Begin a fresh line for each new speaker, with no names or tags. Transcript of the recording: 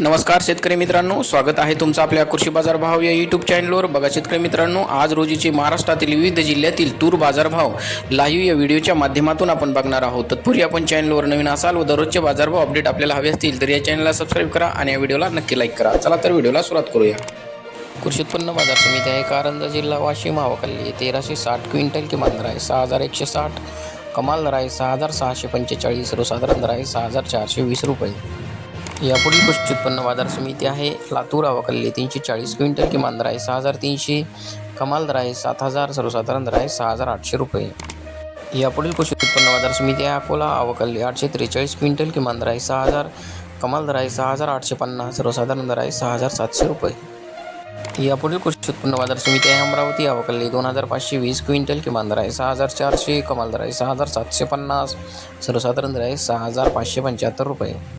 नमस्कार शेतकरी मित्रांनो स्वागत आहे तुमचं आपल्या कृषी बाजार भाव या यूट्यूब चॅनलवर बघा शेतकरी मित्रांनो आज रोजीचे महाराष्ट्रातील विविध जिल्ह्यातील तूर बाजारभाव लाईव्ह या व्हिडिओच्या माध्यमातून आपण बघणार आहोत. तत्पूर्वी आपण चॅनलवर नवीन असाल व दररोजचे बाजारभाव अपडेट आपल्याला हवे असतील तर या चॅनलला सबस्क्राईब करा आणि या व्हिडिओला नक्की लाईक करा. चला तर व्हिडिओला सुरुवात करूया. कृषी उत्पन्न बाजार समिती आहे कारंजा जिल्हा वाशिम आवकल्ली तेराशे साठ क्विंटल किमान दर आहे सहा हजार एकशे साठ. कमाल दर आहे सहा हजार सहाशे पंचेचाळीस. सर्वसाधारण दर आहे सहा हजार चारशे वीस रुपये. यापुढील कृषी उत्पन्न बाजार समिती आहे. लातूर आवकल्ली तीनशे चाळीस क्विंटल किमान दर आहे सहा हजार तीनशे कमाल दर आहे सात हजार सर्वसाधारण दर आहे सहा हजार आठशे रुपये. यापुढील कृषी उत्पन्न बाजार समिती आहे अकोला आवकल्ली आठशे त्रेचाळीस क्विंटल किमान दर आहे सहा हजार कमाल दर आहे सहा हजार आठशे पन्नास सर्वसाधारण दर आहे सहा हजार सातशे रुपये. यापुढील कृषी उत्पन्न बाजार समिती आहे अमरावती आवकल्ली दोन हजार पाचशे वीस क्विंटल किमान दर आहे सहा हजार चारशे कमाल दर आहे सहा हजार सातशे पन्नास सर्वसाधारण दर आहे सहा हजार पाचशे पंच्याहत्तर रुपये.